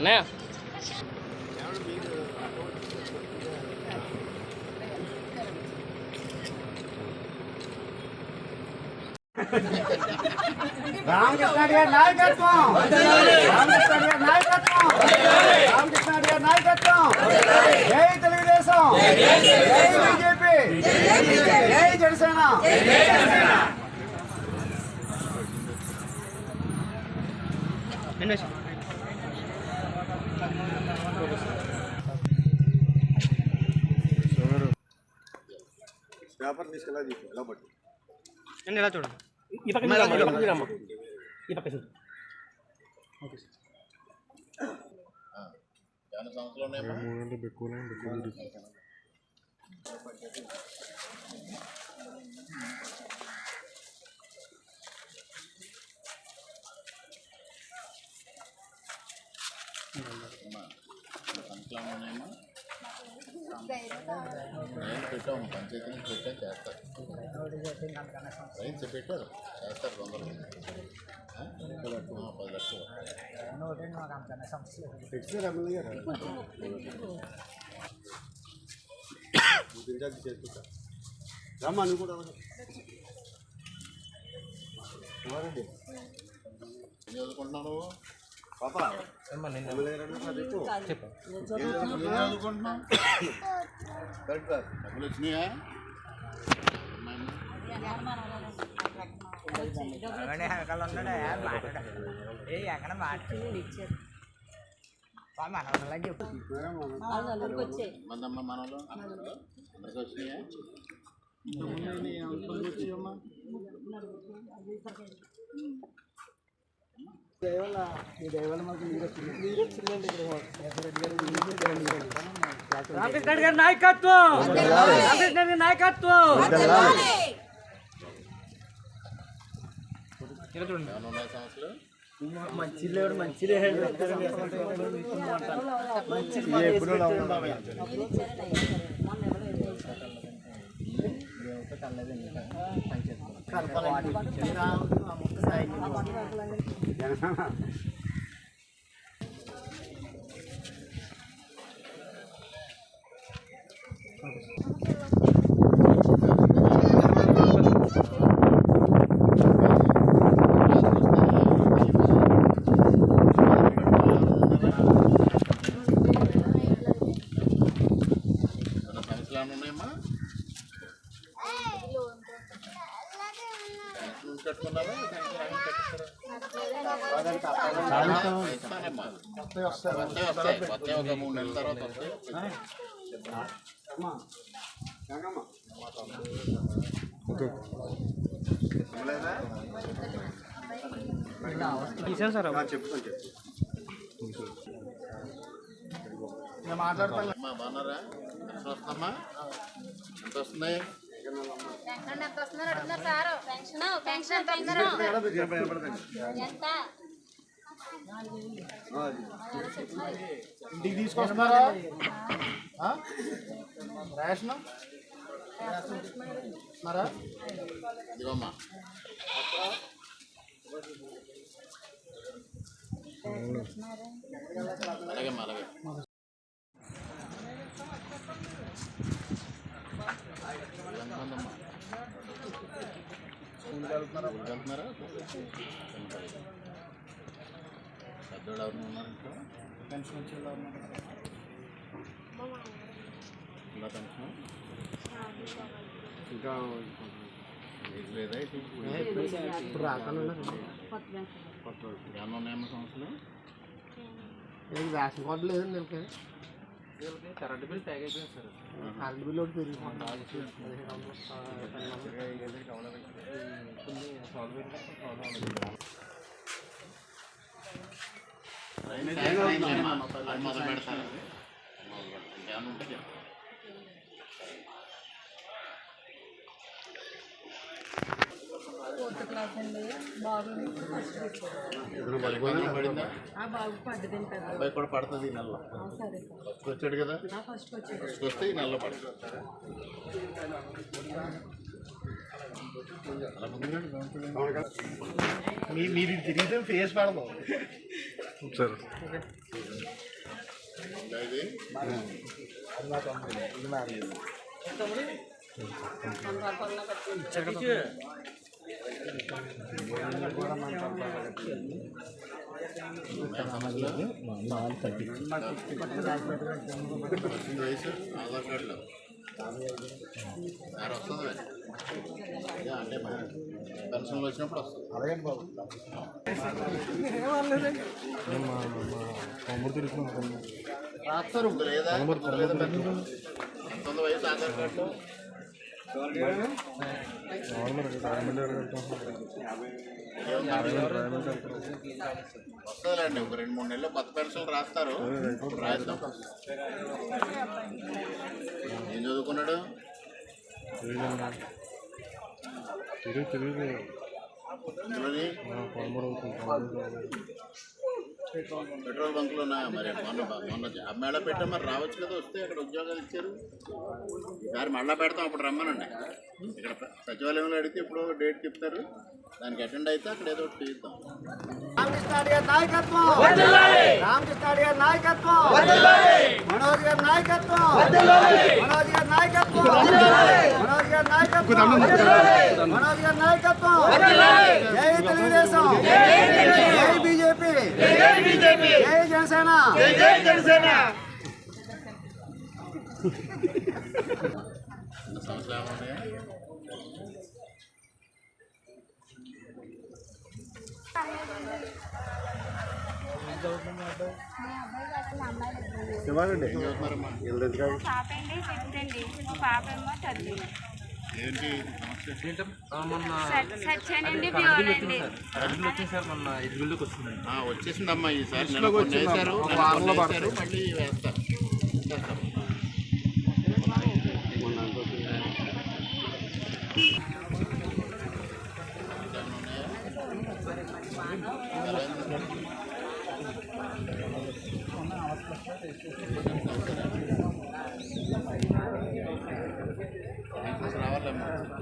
అన్నయ్య రామకృష్ణ గారి నాయకత్వం రామకృష్ణ గారి నాయకత్వం రామకృష్ణ గారి నాయకత్వం జై తెలుగుదేశం జై బీజేపీ జై జనసేన పేపర్ తీసుకెళ్ళా ఎలా పట్టు? ఇలా చూడండి ఈ పక్క ఈ పక్క చూడు. చాలా సంవత్సరాలు ఉన్నాయమ్మా. అమ్మా, నేను పెట్టాము పంచాయతీని పెట్టా చేస్తారు రైన్స్ పెట్టారు చేస్తారు తొందరగా ఆ? లక్షలు పది లక్షలు రమ్మా నువ్వు కూడా ఏం ఏం చదువుకుంటున్నావు వెనకాల ఉన్నాడా? మాట్లాడ? ఏ ఎక్కడ మాట్లాడి? మన చెప్పు. మందమ్మ మనలో అందరికి వచ్చినాయా? రామకృష్ణ గారి నాయకత్వం! రామకృష్ణ గారి నాయకత్వం! ఇలా చూడండి ఏమైనా ఉన్నాయి సమస్యలు మంచిలేడు మంచిదే ఏమైనా వస్తాయి ఇవ్వలేదా? తీసాను సార్ అమ్మా బాగున్నారా ఎంత వస్తుందమ్మా ఎంత వస్తున్నాయి ఎంత వస్తున్నారు అడుగుతున్నారు సార్ పెన్షన్ పెన్షన్ ఎంత ఎంత ఇంటికి తీసుకొస్తున్నారా? రేషన్? మరా ఇదిగోమ్మా. అలాగే అలాగే. స్కూల్కి వెళ్తున్నారా? పెద్దోడు ఎవరు ఉన్నారు ఇంట్లో పెన్షన్ వచ్చి ఇలా ఉన్నారు. ఇలా పెన్షన్ ఇంకా ఏజ్ లేదా ఇటు? ఇప్పుడు రాకుండా ఏమన్నా ఉన్నాయమ్మా సమస్యలు ఏం రేషన్ కార్డు లేదు నెలకి కరెంట్ బిల్ ట్యాగ్ అయిపోయింది సార్. కరెంట్ బిల్ ఒకటి పెరిగింది. అది మొదలు పెడతారు మొదలు పెడతారు. ఫోర్త్ క్లాస్ అండి బాబు పడ్డదండి అబ్బాయి కూడా పడుతుంది ఈ నెలలో సరే ఫస్ట్ వచ్చాడు కదా ఫస్ట్ వస్తే ఈ నెలలో పడుతుంది మీరు తిరిగితే ఫేస్ పడదు ఇది వయసు ఆధార్ కార్డులో సార్ అంటే పెన్షన్లు వచ్చినప్పుడు వస్తుంది అలాగే బాబు రాస్తారు లేదా పంతొమ్మిది వయసు ఆధార్ కార్డు వస్తుందిలేండి ఒక రెండు మూడు నెలలు కొత్త పెన్షన్లు రాస్తారు. రాయిద్దాం ఏం చదువుకున్నాడు? ఇందులోని పెట్రోల్ బంకులోనా మరి మొన్న మొన్న జాబ్ మేళా పెట్టా మరి రావచ్చు కదా వస్తే అక్కడ ఉద్యోగాలు ఇచ్చారు. ఈసారి మళ్ళా పెడతాం అప్పుడు రమ్మనండి. ఇక్కడ సచివాలయంలో అడిగితే ఇప్పుడు డేట్ చెప్తారు. దానికి అటెండ్ అయితే అక్కడ ఏదో ఒకటి చేద్దాం నాయకత్వం! గారి నాయకత్వం! మనోజ్ గారి నాయకత్వం! మనోజ్ గారి నాయకత్వం! మనోజ్ గారి నాయకత్వం! మనోజ్ గారి నాయకత్వం! జై తెలుగుదేశం! జై బీజేపీ! జై జనసేన. చిన్న సమస్యలు ఏమన్నాయా ఏం చదువుతున్నారమ్మా పాప అండి ఫిఫ్త్ అండి. పాప ఏమో థర్డ్ వచ్చేసిందమ్మా ఈసారి. వేశారు మళ్ళీ వేస్తారు. వేస్తారు. రావాలమ్మా Eh?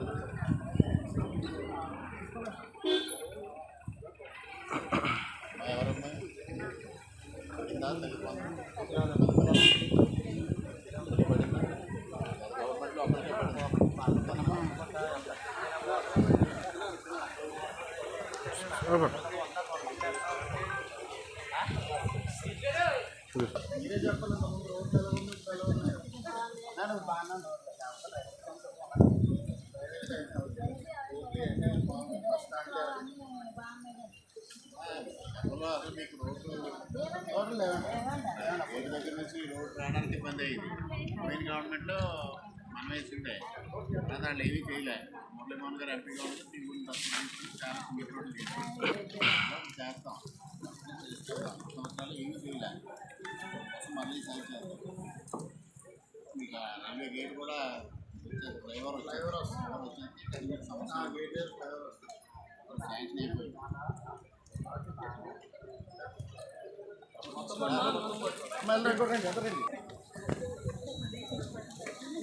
Over. గవర్నమెంట్లో మనం వేసిందే కానీ వాళ్ళు ఏమీ చేయలే. మురళీమోహన్ గారు ఎంపీ గవర్నమెంట్ దీని గురించి చాలా చేస్తాం. సంవత్సరాలు ఏమీ చేయలే. మళ్ళీ ఈసారి చేస్తాం. మీకు రైల్వే గేట్ కూడా డ్రైవర్ డ్రైవర్ సంవత్సరాలు గేట్ డ్రైవర్ వస్తుంది. శాంక్షన్ అయిపోయింది మళ్ళీ ఇంకోటి ఎంత రండి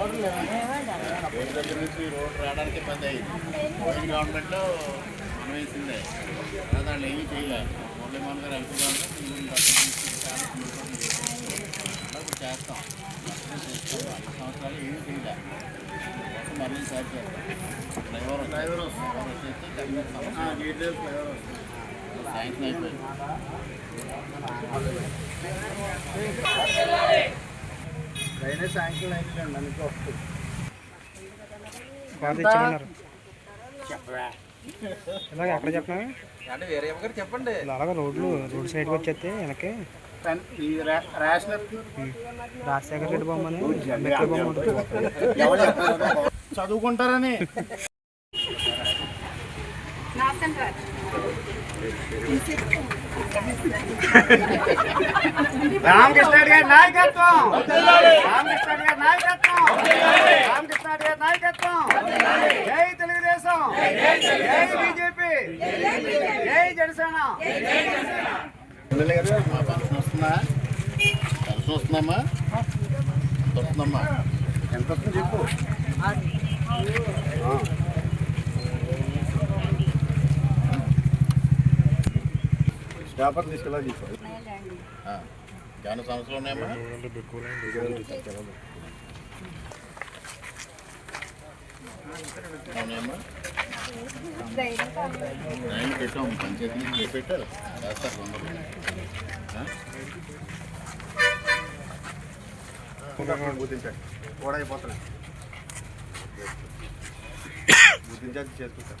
రోడ్డు దగ్గర నుంచి రోడ్డు రావడానికి ఇబ్బంది అయ్యింది పోయిన గవర్నమెంట్లో మనం వేసిందే. దాంట్లో ఏమీ చేయలే. మురళీమోహన్ గారు ఎంపీ గారు ఇప్పుడు చేస్తాం. సంవత్సరాలు ఏమీ చేయలే. కోసం మళ్ళీ సార్ చేస్తాం. ఫ్లైఓవర్ వస్తుంది సాయంత్రం అయిపోయింది. డ్రైనేజ్ శాంక్షన్ అండి అనికి వస్తుంది. ఇలాగ ఎక్కడ చెప్పినా అంటే వేరే ఎవరు చెప్పండి. అలాగ రోడ్లు రోడ్ సైడ్కి వచ్చేస్తే వెనక్కి. రాజశేఖర రెడ్డి బొమ్మని ఎవరు చెప్తారు? చదువుకుంటారని. రామకృష్ణ గారి నాయకత్వం. రామకృష్ణ గారి నాయకత్వం. రామకృష్ణ గారి నాయకత్వం. జై తెలుగుదేశం. జై బీజేపీ. జై జనసేన. వస్తున్నామా వస్తున్నామా ఎంత వస్తుంది చెప్పు? పేపర్ తీసుకెళ్ళా చెప్పు ఏమైనా సమస్యలు ఉన్నాయమ్మా ఉన్నాయమ్మా నైన్ పెట్టాం పంచాయతీ నుంచి పెట్టారు చేస్తారు తొందరగా ఆ? గుర్తించండి కూడా అయిపోతుంది గుర్తించాలి చేసుకుంటారు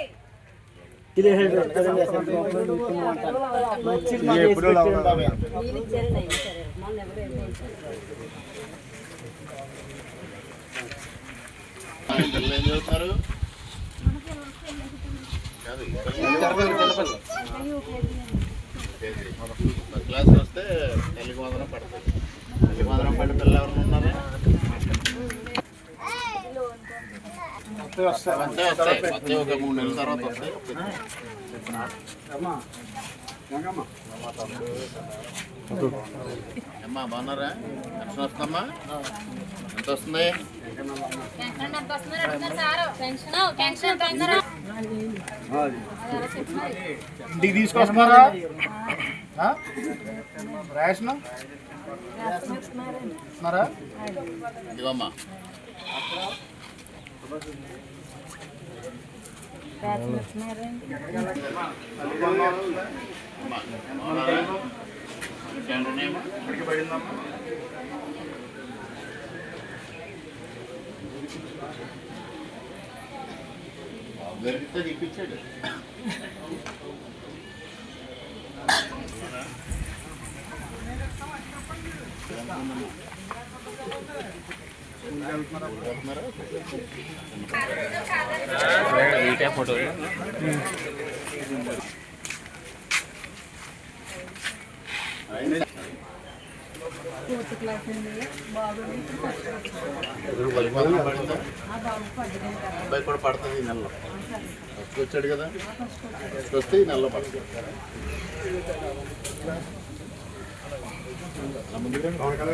క్లాస్ వస్తే తల్లికి వందనం పడుతుంది తల్లికి వందనం పడిన పిల్లలు ఎవరైనా ఉన్నారా అంతే వస్తాయి వస్తాయి ఒక మూడు నెలల తర్వాత వస్తాయి అమ్మా. బాగున్నారా పెన్షన్ వస్తుందమ్మా ఎంత వస్తుంది ఇంటికి తీసుకొస్తున్నారా రేషన్ ఇస్తున్నారా Thank you. ఫోటో ఇంకేమైనా ఉన్నాయమ్మా? దొరికితే చూపించాడు అబ్బాయి కూడా పడుతుంది ఈ నెలలో. ఫస్ట్ వచ్చాడు కదా. ఫస్ట్ వస్తే ఈ నెలలో పడుతుంది. అలా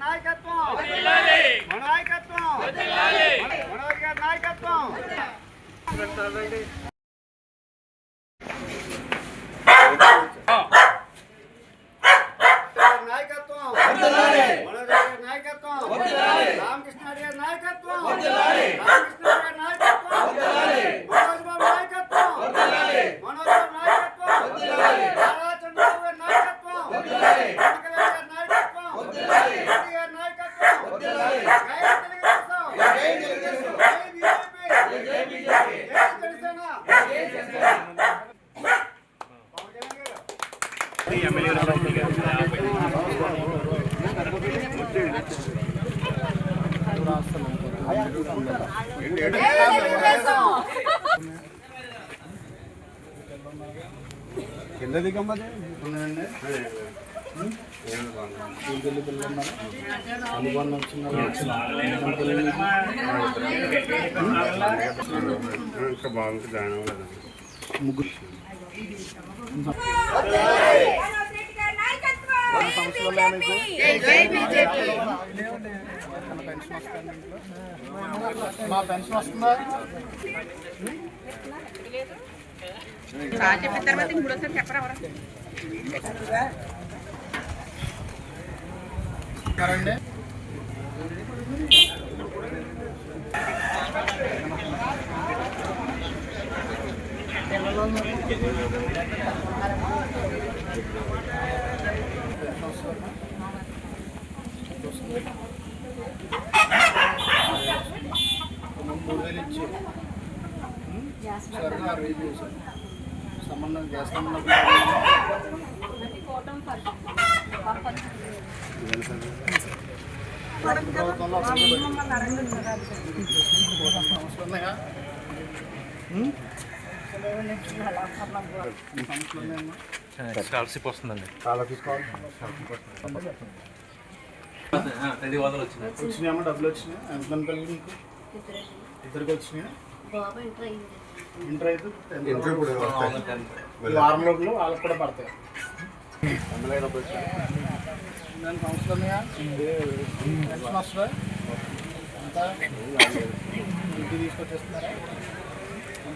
నాయకత్వం. గారి నాయకత్వం. మన నాయకత్వం మనోజ్ గారి నాయకత్వం గారి నాయకత్వం మనోజ్ గారి నాయకత్వం రామకృష్ణ గారి నాయకత్వం రామకృష్ణ గారి నాయకత్వం మనోజ్ బాబు నాయకత్వం మనోజ్ బాబు నాయకత్వం నారా చంద్రబాబు గారి నాయకత్వం పవన్ కళ్యాణ్ గారి నాయకత్వం మోదీ గారి నాయకత్వం జై తెలుగుదేశం జై బీజేపీ జై జనసేన పవన్ కళ్యాణ్ గారు కింద దిగమ్మది? ఇంకెళ్ళి పిల్లలు అనుబంధం వచ్చిన ఇంకా ముగ్గురు జాయిన్ పెన్షన్ వస్తుంది మా పెన్షన్ వస్తుందా చెప్పిన తర్వాత ఇంకోసారి చెప్పరా you. మూడు వేలు ఇచ్చి సరే చేశారు సంబంధం గ్యాస్ సంబంధం ప్రభుత్వంలో సమస్యలు ఉన్నాయా ఉం? సమస్యలు ఉన్నాయమ్మా? స్కాలర్షిప్ వస్తుందండి వచ్చినాయమ్మా డబ్బులు వచ్చినాయి ఎంతమంది పిల్లలు మీకు ఇద్దరికి వచ్చినాయా ఇంటర్ అయితే ఇంటర్ కూడా వారం రోజులు వాళ్ళకి కూడా పడతాయి తీసుకొచ్చేస్తున్నారా సంవత్సరం నుంచి డబ్బులు వచ్చినాయి. సంవత్సరం ఎవరండి పెన్షన్ వస్తుందా పెన్షన్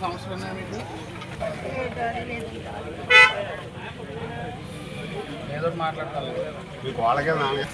సమస్యలు ఉన్నాయా మీకు ఏదో మాట్లాడతాను. మీకు వాళ్ళకే నాన్న